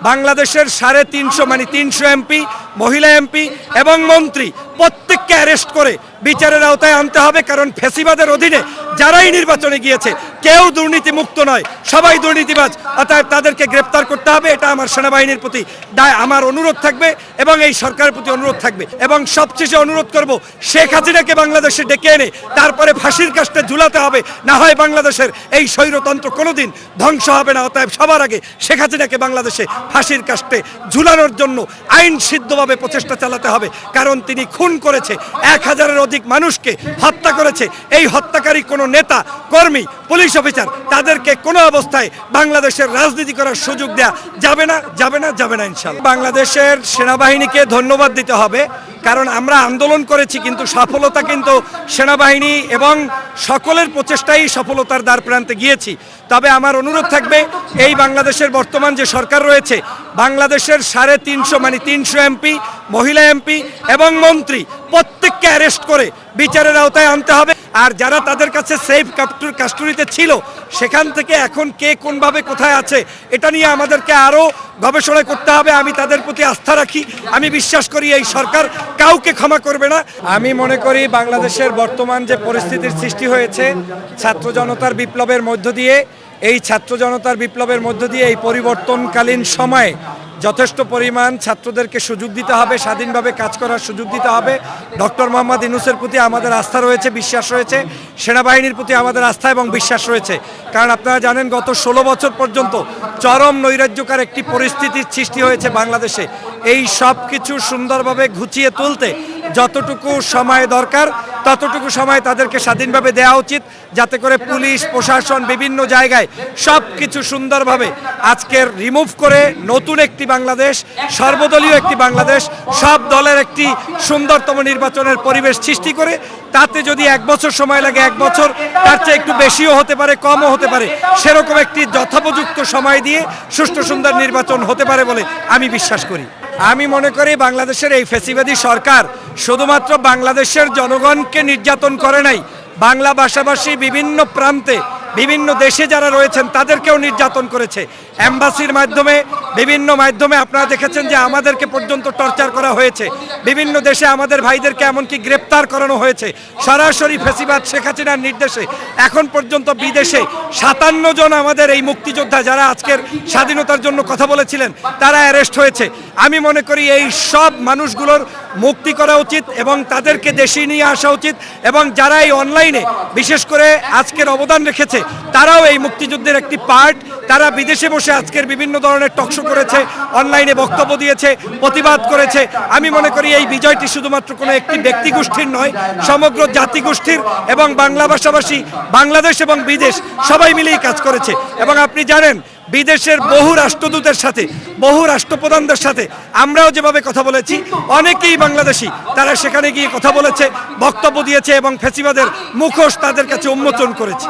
বাংলাদেশের সাড়ে তিনশো মানে তিনশো এমপি, মহিলা এমপি এবং মন্ত্রী প্রত্যেককে অ্যারেস্ট করে বিচারের আওতায় আনতে হবে, কারণ ফেসিবাদের অধীনে যারাই নির্বাচনে গিয়েছে কেউ দুর্নীতি মুক্ত নয়। সবাই দুর্নীতিবাজ। অতএব তাদেরকে গ্রেপ্তার করতে হবে। এটা আমার সেনাবাহিনীর প্রতি দায়, আমার অনুরোধ থাকবে এবং এই সরকারের প্রতি অনুরোধ থাকবে। এবং সবশেষে অনুরোধ করব, শেখ হাসিনাকে বাংলাদেশে ডেকে এনে তারপরে ফাঁসির কাস্টে ঝুলাতে হবে। না হয় বাংলাদেশের এই স্বৈরতন্ত্র কোনোদিন ধ্বংস হবে না। অতএব সবার আগে শেখ হাসিনাকে বাংলাদেশে ফাঁসির কাস্টে ঝুলানোর জন্য আইন সিদ্ধভাবে প্রচেষ্টা চালাতে হবে। কারণ তিনি খুন করেছে, এক হাজারের অধিক মানুষকে হত্যা করেছে। এই হত্যাকারী কোনো নেতা, কর্মী পুলিশ অফিসার, তাদেরকে কোনো অবস্থায় বাংলাদেশের রাজনীতি করার সুযোগ দেয়া যাবে না যাবে না যাবে না ইনশাল্লাহ বাংলাদেশের সেনাবাহিনীকে ধন্যবাদ দিতে হবে, কারণ আমরা আন্দোলন করেছি, কিন্তু সফলতা কিন্তু সেনাবাহিনী এবং সকলের প্রচেষ্টাই সফলতার দ্বার প্রান্তে গিয়েছি। তবে আমার অনুরোধ থাকবে, এই বাংলাদেশের বর্তমান যে সরকার রয়েছে, বাংলাদেশের সাড়ে তিনশো মানে তিনশো এমপি, মহিলা এমপি এবং মন্ত্রী, প্রত্যেককে অ্যারেস্ট করে বিচারের আওতায় আনতে হবে। আর যারা তাদের কাছে সেফ কাস্টডিতে ছিল, সেখান থেকে এখন কে কোনভাবে কোথায় আছে, এটা নিয়ে আমাদেরকে আরও গবেষণা করতে হবে। আমি তাদের প্রতি আস্থা রাখি। আমি বিশ্বাস করি এই সরকার কাউকে ক্ষমা করবে না। আমি মনে করি বাংলাদেশের বর্তমান যে পরিস্থিতির সৃষ্টি হয়েছে, ছাত্র জনতার বিপ্লবের মধ্য দিয়ে, এই ছাত্র জনতার বিপ্লবের মধ্য দিয়ে এই পরিবর্তনকালীন সময়ে যথেষ্ট পরিমাণ ছাত্রদেরকে সুযোগ দিতে হবে, স্বাধীনভাবে কাজ করার সুযোগ দিতে হবে। ডক্টর মোহাম্মদ ইনুসের প্রতি আমাদের আস্থা রয়েছে, বিশ্বাস রয়েছে, সেনাবাহিনীর প্রতি আমাদের আস্থা এবং বিশ্বাস রয়েছে। কারণ আপনারা জানেন, গত ষোলো বছর পর্যন্ত চরম নৈরাজ্যকার একটি পরিস্থিতির সৃষ্টি হয়েছে বাংলাদেশে। এই সব কিছু সুন্দরভাবে ঘুচিয়ে তুলতে যতটুকু সময় দরকার ততটুকু সময় তাদেরকে স্বাধীনভাবে দেওয়া উচিত, যাতে করে পুলিশ, প্রশাসন বিভিন্ন জায়গায় সব কিছু সুন্দরভাবে আজকের রিমুভ করে নতুন একটি বাংলাদেশ, সর্বদলীয় একটি বাংলাদেশ, সব দলের একটি সুন্দরতম নির্বাচনের পরিবেশ সৃষ্টি করে। তাতে যদি এক বছর সময় লাগে, এক বছর, তার চেয়ে একটু বেশিও হতে পারে, কমও হতে পারে। সেরকম একটি যথোপযুক্ত সময় দিয়ে সুষ্ঠু সুন্দর নির্বাচন হতে পারে বলে আমি বিশ্বাস করি। আমি মনে করি বাংলাদেশের এই ফেসিবাদী সরকার শুধুমাত্র বাংলাদেশের জনগণকে নির্যাতন করে নাই। বাংলা ভাষাভাষী বিভিন্ন প্রান্তে বিভিন্ন দেশে যারা রয়েছেন, তাদেরকেও নির্যাতন করেছে। অ্যাম্বাসির মাধ্যমে, বিভিন্ন মাধ্যমে আপনারা দেখেছেন যে আমাদেরকে পর্যন্ত টর্চার করা হয়েছে। বিভিন্ন দেশে আমাদের ভাইদেরকে এমনকি গ্রেপ্তার করানো হয়েছে। সরাসরি ফেসিবাদ শেখ হাসিনার নির্দেশে এখন পর্যন্ত বিদেশে সাতান্ন জন আমাদের এই মুক্তিযোদ্ধা যারা আজকের স্বাধীনতার জন্য কথা বলেছিলেন, তারা অ্যারেস্ট হয়েছে। আমি মনে করি এই সব মানুষগুলোর মুক্তি করা উচিত এবং তাদেরকে দেশে নিয়ে আসা উচিত এবং যারা এই অনলাইনে বিশেষ করে আজকের অবদান রেখেছে তারাও এই মুক্তিযুদ্ধের একটি পার্ট তারা বিদেশে বসে আজকের বিভিন্ন ধরনের টকশো করেছে অনলাইনে বক্তব্য দিয়েছে, প্রতিবাদ করেছে। আমি মনে করি এই বিজয়টি শুধুমাত্র কোনো একটি ব্যক্তি গোষ্ঠীর নয়, সমগ্র জাতিগোষ্ঠীর এবং বাংলা ভাষাভাষী, বাংলাদেশ এবং বিদেশ সবাই মিলেই কাজ করেছে। এবং আপনি জানেন, বিদেশের বহু রাষ্ট্রদূতের সাথে, বহু রাষ্ট্রপ্রধানদের সাথে আমরাও যেভাবে কথা বলেছি, অনেকেই বাংলাদেশি, তারা সেখানে গিয়ে কথা বলেছে, বক্তব্য দিয়েছে এবং ফেসিবাদের মুখোশ তাদের কাছে উন্মোচন করেছে।